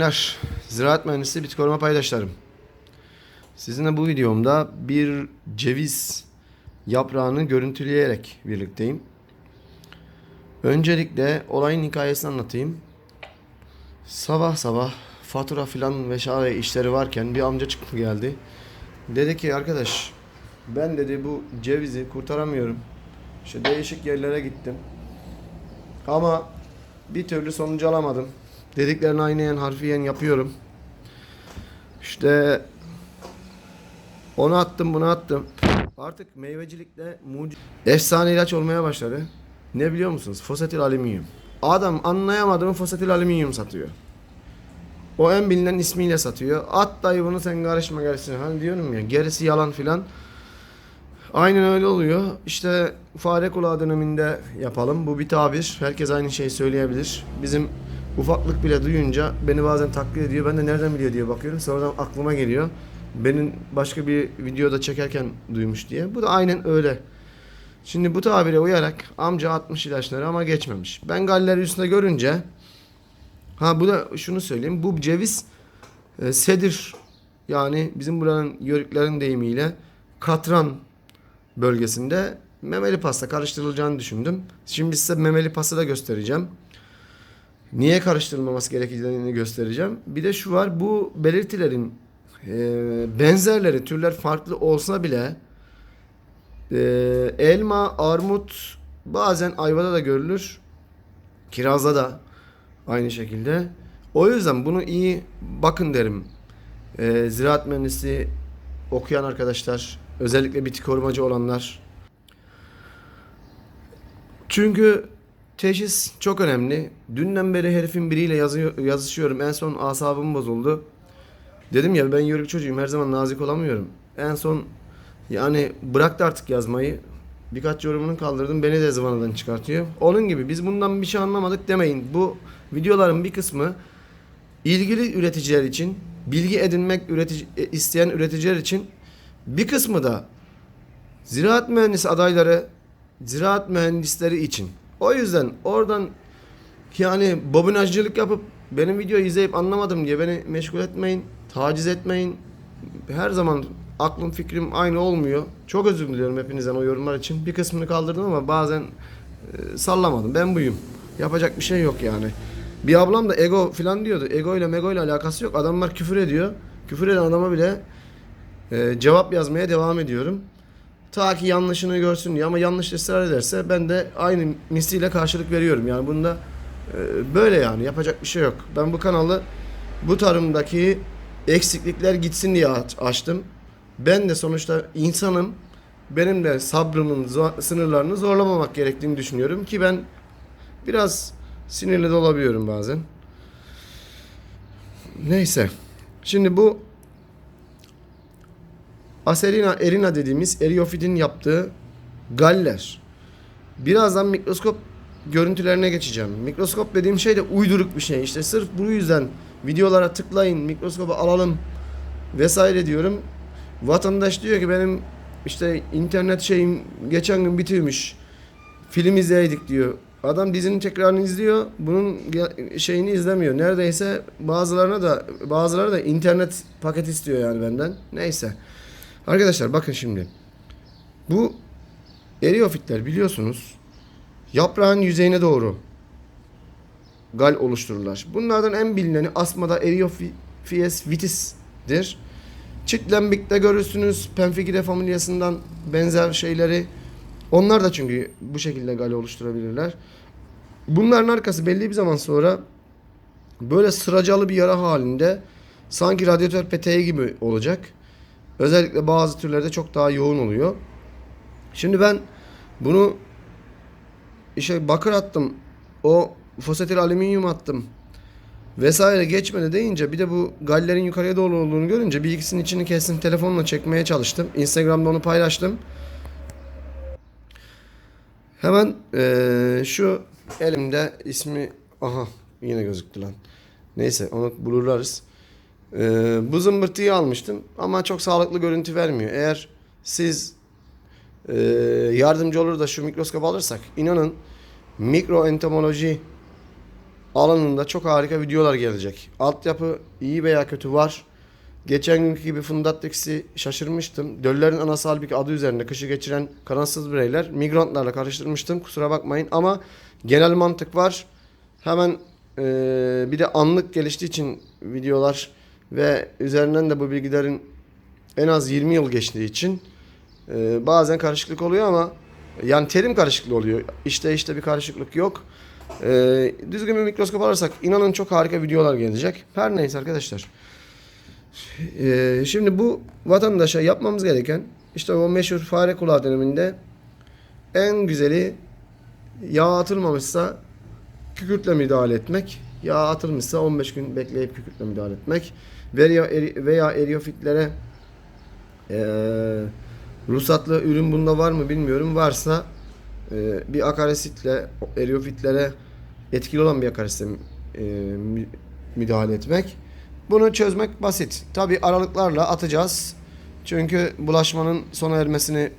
günler. Ziraat mühendisi bitki paydaşlarım. Sizinle bu videomda bir ceviz yaprağını görüntüleyerek birlikteyim. Öncelikle olayın hikayesini anlatayım. Sabah sabah fatura filan vesaire işleri varken bir amca çıktı geldi. Dedi ki arkadaş ben dedi bu cevizi kurtaramıyorum. İşte değişik yerlere gittim. Ama bir türlü sonucu alamadım. Dediklerini aynen harfiyen yapıyorum. İşte onu attım bunu attım. Artık meyvecilikte muci- efsane ilaç olmaya başladı. Ne biliyor musunuz? Fosetil alüminyum. Adam anlayamadığım fosetil alüminyum satıyor. O en bilinen ismiyle satıyor. At dayı bunu sen karışma gerisi. Hani diyorum ya gerisi yalan filan. Aynen öyle oluyor. İşte fare kulağı döneminde yapalım. Bu bir tabir. Herkes aynı şeyi söyleyebilir. Bizim ufaklık bile duyunca beni bazen taklit ediyor. Ben de nereden biliyor diye bakıyorum. Sonradan aklıma geliyor. Benim başka bir videoda çekerken duymuş diye. Bu da aynen öyle. Şimdi bu tabire uyarak amca atmış ilaçları ama geçmemiş. Ben galleri üstünde görünce ha bu da şunu söyleyeyim. Bu ceviz e, sedir yani bizim buranın yörüklerin deyimiyle katran bölgesinde memeli pasta karıştırılacağını düşündüm. Şimdi size memeli pasta da göstereceğim. Niye karıştırılmaması gerektiğini göstereceğim. Bir de şu var bu belirtilerin e, benzerleri türler farklı olsa bile e, elma, armut bazen ayvada da görülür. Kirazda da aynı şekilde. O yüzden bunu iyi bakın derim. E, ziraat mühendisi okuyan arkadaşlar, özellikle bitki korumacı olanlar. Çünkü teşhis çok önemli. Dünden beri herifin biriyle yazıyor, yazışıyorum. En son asabım bozuldu. Dedim ya ben yörük çocuğum her zaman nazik olamıyorum. En son yani bıraktı artık yazmayı. Birkaç yorumunu kaldırdım beni de zıvanadan çıkartıyor. Onun gibi biz bundan bir şey anlamadık demeyin. Bu videoların bir kısmı ilgili üreticiler için, bilgi edinmek üretici, e, isteyen üreticiler için bir kısmı da ziraat mühendisi adayları, ziraat mühendisleri için. O yüzden oradan yani bobinajcılık yapıp benim videoyu izleyip anlamadım diye beni meşgul etmeyin, taciz etmeyin. Her zaman aklım fikrim aynı olmuyor. Çok özür diliyorum hepinizden o yorumlar için. Bir kısmını kaldırdım ama bazen e, sallamadım. Ben buyum. Yapacak bir şey yok yani. Bir ablam da ego falan diyordu. Ego ile mego ile alakası yok. Adamlar küfür ediyor. Küfür eden adama bile e, cevap yazmaya devam ediyorum. Ta ki yanlışını görsün diye ama yanlış ısrar ederse ben de aynı misliyle karşılık veriyorum. Yani bunda e, böyle yani yapacak bir şey yok. Ben bu kanalı bu tarımdaki eksiklikler gitsin diye aç- açtım. Ben de sonuçta insanım. Benim de sabrımın sınırlarını zorlamamak gerektiğini düşünüyorum ki ben biraz sinirli de olabiliyorum bazen. Neyse. Şimdi bu Aserina erina dediğimiz Eriofid'in yaptığı galler. Birazdan mikroskop görüntülerine geçeceğim. Mikroskop dediğim şey de uyduruk bir şey. İşte sırf bu yüzden videolara tıklayın, mikroskopu alalım vesaire diyorum. Vatandaş diyor ki benim işte internet şeyim geçen gün bitirmiş. Film izleydik diyor. Adam dizinin tekrarını izliyor. Bunun şeyini izlemiyor. Neredeyse bazılarına da bazıları da internet paket istiyor yani benden. Neyse. Arkadaşlar bakın şimdi. Bu eriofitler biliyorsunuz yaprağın yüzeyine doğru gal oluştururlar. Bunlardan en bilineni asmada Eriophyes vitis'dir. Çitlembik'te görürsünüz. Pemphigida familyasından benzer şeyleri. Onlar da çünkü bu şekilde gal oluşturabilirler. Bunların arkası belli bir zaman sonra böyle sıracalı bir yara halinde sanki radyatör peteği gibi olacak. Özellikle bazı türlerde çok daha yoğun oluyor. Şimdi ben bunu işte bakır attım. O fosfatil alüminyum attım. Vesaire geçmedi deyince bir de bu gallerin yukarıya doğru olduğunu görünce bir ikisinin içini kestim telefonla çekmeye çalıştım. Instagram'da onu paylaştım. Hemen eee, şu elimde ismi aha yine gözüktü lan. Neyse onu bulurlarız. Ee, bu zımbırtıyı almıştım ama çok sağlıklı görüntü vermiyor. Eğer siz e, yardımcı olur da şu mikroskop alırsak inanın mikroentomoloji alanında çok harika videolar gelecek. Altyapı iyi veya kötü var. Geçen günkü gibi Fundatrix'i şaşırmıştım. Döllerin anası halbuki adı üzerinde kışı geçiren kanatsız bireyler migrantlarla karıştırmıştım. Kusura bakmayın ama genel mantık var. Hemen eee, bir de anlık geliştiği için videolar ve üzerinden de bu bilgilerin en az 20 yıl geçtiği için eee, bazen karışıklık oluyor ama yani terim karışıklığı oluyor. İşte işte bir karışıklık yok. Eee, düzgün bir mikroskop alırsak inanın çok harika videolar gelecek. Her neyse arkadaşlar. Ee, şimdi bu vatandaşa yapmamız gereken işte o meşhur fare kulağı döneminde en güzeli yağ atılmamışsa kükürtle müdahale etmek. Yağ atılmışsa 15 gün bekleyip kükürtle müdahale etmek. Veya, veya eriyofitlere eee ruhsatlı ürün bunda var mı bilmiyorum. Varsa eee, bir akaresitle eriyofitlere etkili olan bir akaresitle eee, mü- müdahale etmek. Bunu çözmek basit. Tabi aralıklarla atacağız. Çünkü bulaşmanın sona ermesini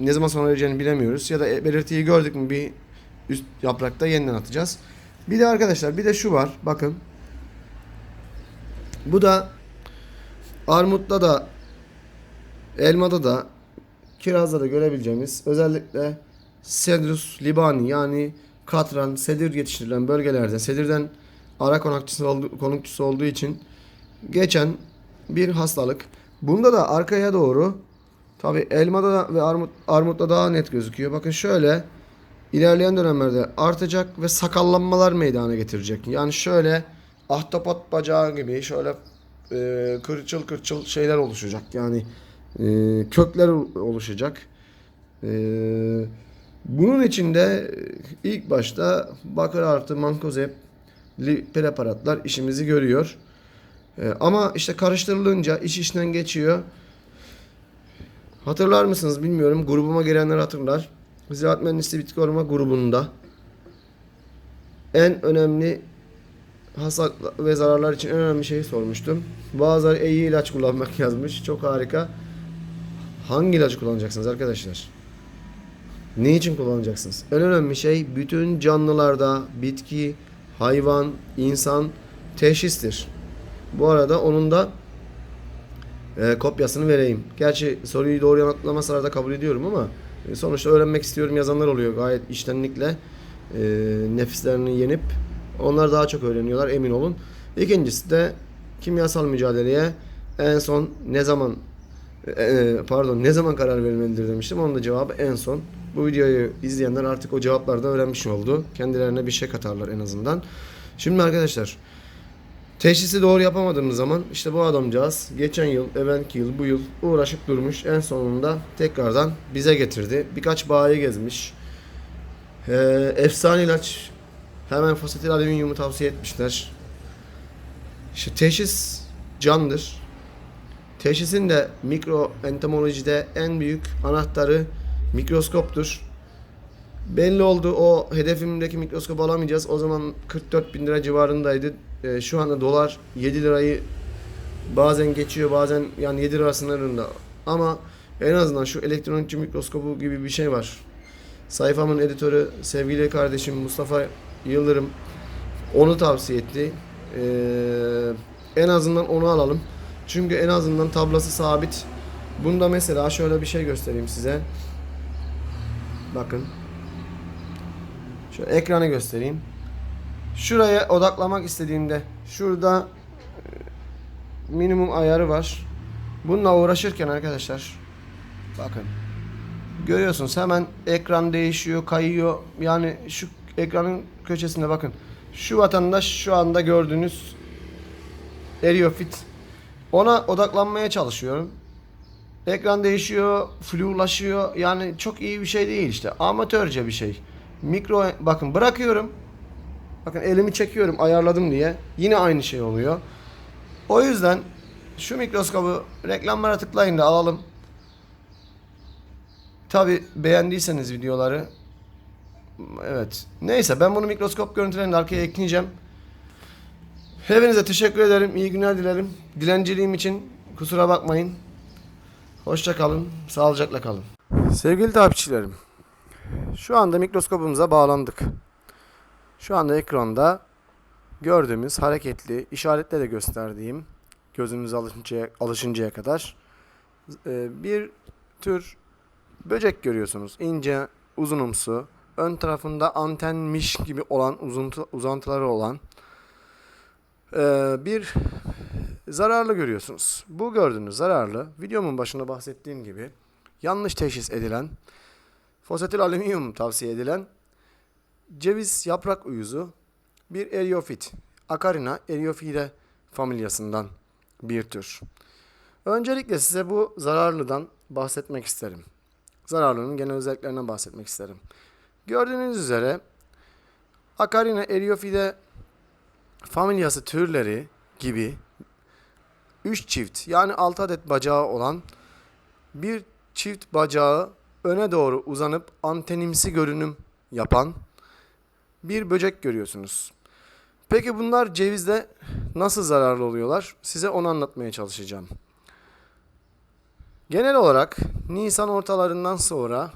ne zaman sona ereceğini bilemiyoruz. Ya da e, belirtiyi gördük mü bir üst yaprakta yeniden atacağız. Bir de arkadaşlar bir de şu var. Bakın. Bu da armutta da elmada da kirazda da görebileceğimiz özellikle Cedrus libani yani katran, sedir yetiştirilen bölgelerde sedirden ara konakçısı, oldu, konukçusu olduğu için geçen bir hastalık. Bunda da arkaya doğru tabi elmada da ve armut, armutta daha net gözüküyor. Bakın şöyle ilerleyen dönemlerde artacak ve sakallanmalar meydana getirecek. Yani şöyle ahtapot bacağı gibi şöyle e, kırçıl kırçıl şeyler oluşacak. Yani e, kökler oluşacak. E, bunun içinde ilk başta bakır artı mankozeb li preparatlar işimizi görüyor. E, ama işte karıştırılınca iş işten geçiyor. Hatırlar mısınız bilmiyorum. Grubuma girenler hatırlar. Ziraat Mühendisliği Bitki Koruma grubunda en önemli hasat ve zararlar için en önemli şeyi sormuştum. Bazıları iyi ilaç kullanmak yazmış. Çok harika. Hangi ilacı kullanacaksınız arkadaşlar? Ne için kullanacaksınız? En önemli şey bütün canlılarda bitki, hayvan, insan teşhistir. Bu arada onun da e, kopyasını vereyim. Gerçi soruyu doğru yanıtlamasalar da kabul ediyorum ama sonuçta öğrenmek istiyorum yazanlar oluyor gayet içtenlikle e, nefislerini yenip onlar daha çok öğreniyorlar emin olun. İkincisi de kimyasal mücadeleye en son ne zaman e, pardon ne zaman karar verilmelidir demiştim. Onun da cevabı en son. Bu videoyu izleyenler artık o cevapları da öğrenmiş oldu. Kendilerine bir şey katarlar en azından. Şimdi arkadaşlar Teşhisi doğru yapamadığımız zaman işte bu adamcağız geçen yıl, evvelki yıl, bu yıl uğraşıp durmuş. En sonunda tekrardan bize getirdi. Birkaç bayi gezmiş. Ee, efsane ilaç. Hemen fosfatil alüminyumu tavsiye etmişler. İşte teşhis candır. Teşhisin de mikro entomolojide en büyük anahtarı mikroskoptur. Belli oldu o hedefimdeki mikroskop alamayacağız. O zaman 44 bin lira civarındaydı. Ee, şu anda dolar 7 lirayı bazen geçiyor bazen yani 7 lira sınırında. Ama en azından şu elektronikçi mikroskobu gibi bir şey var. Sayfamın editörü sevgili kardeşim Mustafa Yıldırım onu tavsiye etti. Ee, en azından onu alalım. Çünkü en azından tablası sabit. Bunda mesela şöyle bir şey göstereyim size. Bakın. Şu ekranı göstereyim. Şuraya odaklamak istediğimde şurada e, minimum ayarı var. Bununla uğraşırken arkadaşlar bakın görüyorsunuz hemen ekran değişiyor, kayıyor. Yani şu ekranın köşesinde bakın. Şu vatandaş şu anda gördüğünüz Eriofit. Ona odaklanmaya çalışıyorum. Ekran değişiyor, flulaşıyor. Yani çok iyi bir şey değil işte. Amatörce bir şey. Mikro bakın bırakıyorum. Bakın elimi çekiyorum ayarladım diye. Yine aynı şey oluyor. O yüzden şu mikroskobu reklamlara tıklayın da alalım. Tabi beğendiyseniz videoları. Evet. Neyse ben bunu mikroskop görüntülerini arkaya ekleyeceğim. Hepinize teşekkür ederim. İyi günler dilerim. Dilenciliğim için kusura bakmayın. Hoşça kalın. Sağlıcakla kalın. Sevgili takipçilerim. Şu anda mikroskopumuza bağlandık. Şu anda ekranda gördüğümüz hareketli işaretle de gösterdiğim gözünüz alışıncaya, alışıncaya kadar e, bir tür böcek görüyorsunuz. İnce, uzunumsu, ön tarafında antenmiş gibi olan uzuntu, uzantıları olan e, bir zararlı görüyorsunuz. Bu gördüğünüz zararlı videomun başında bahsettiğim gibi yanlış teşhis edilen fosetil alüminyum tavsiye edilen ceviz yaprak uyuzu bir eriofit. Acarina eriofide familyasından bir tür. Öncelikle size bu zararlıdan bahsetmek isterim. Zararlının genel özelliklerinden bahsetmek isterim. Gördüğünüz üzere Acarina eriofide familyası türleri gibi 3 çift yani 6 adet bacağı olan bir çift bacağı öne doğru uzanıp antenimsi görünüm yapan bir böcek görüyorsunuz. Peki bunlar cevizde nasıl zararlı oluyorlar? Size onu anlatmaya çalışacağım. Genel olarak Nisan ortalarından sonra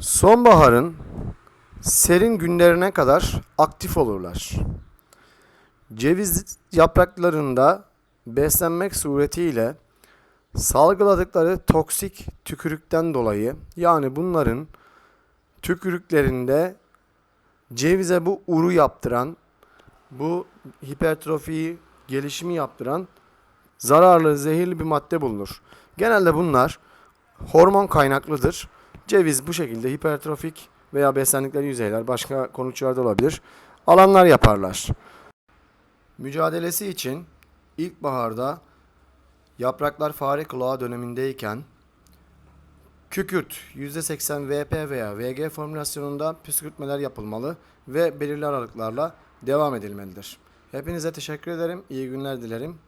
sonbaharın serin günlerine kadar aktif olurlar. Ceviz yapraklarında beslenmek suretiyle salgıladıkları toksik tükürükten dolayı yani bunların tükürüklerinde cevize bu uru yaptıran, bu hipertrofiyi, gelişimi yaptıran zararlı, zehirli bir madde bulunur. Genelde bunlar hormon kaynaklıdır. Ceviz bu şekilde hipertrofik veya beslendikleri yüzeyler başka konukçularda olabilir. Alanlar yaparlar. Mücadelesi için ilkbaharda yapraklar fare kulağı dönemindeyken Kükürt %80 VP veya VG formülasyonunda püskürtmeler yapılmalı ve belirli aralıklarla devam edilmelidir. Hepinize teşekkür ederim. İyi günler dilerim.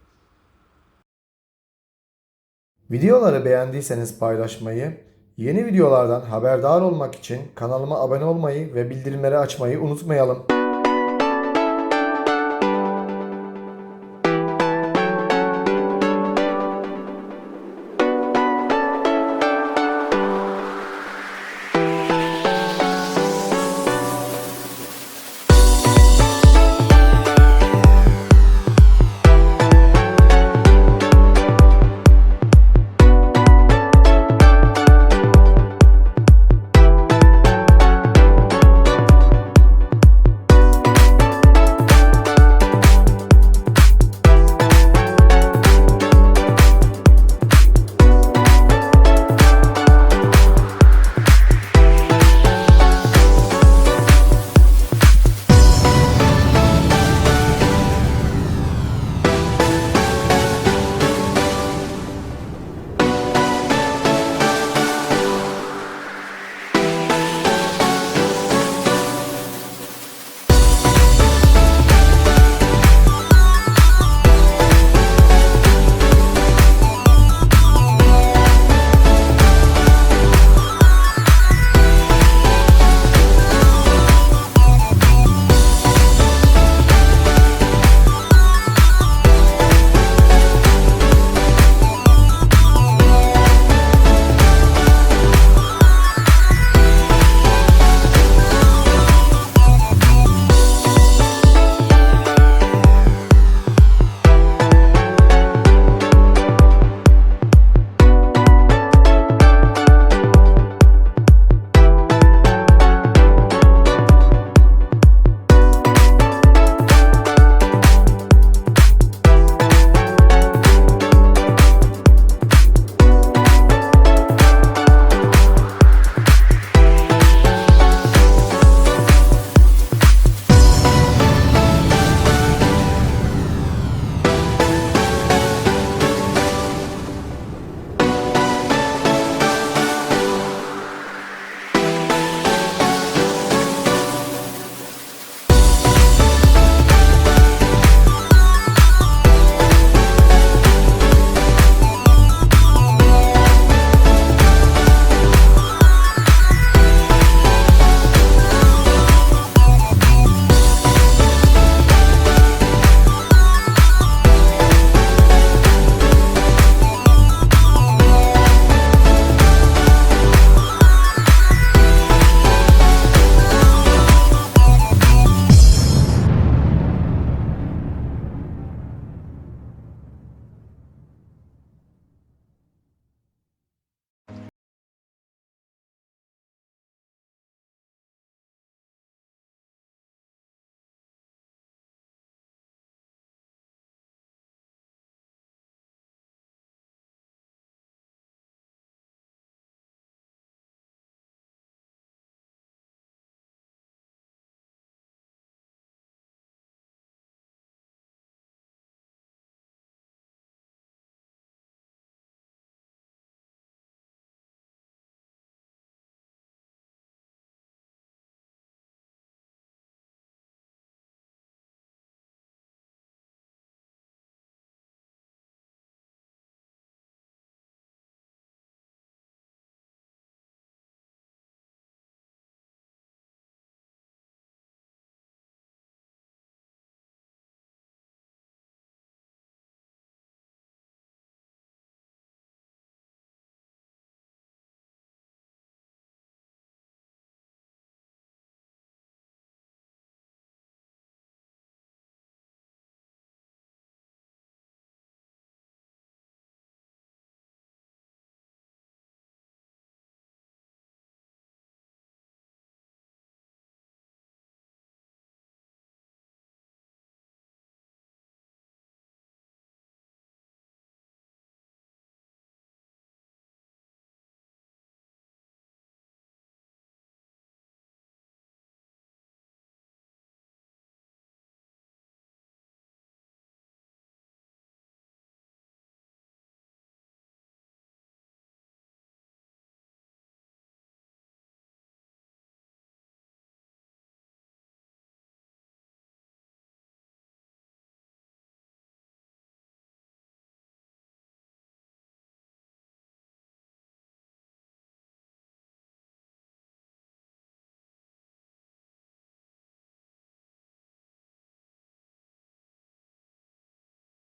Videoları beğendiyseniz paylaşmayı, yeni videolardan haberdar olmak için kanalıma abone olmayı ve bildirimleri açmayı unutmayalım.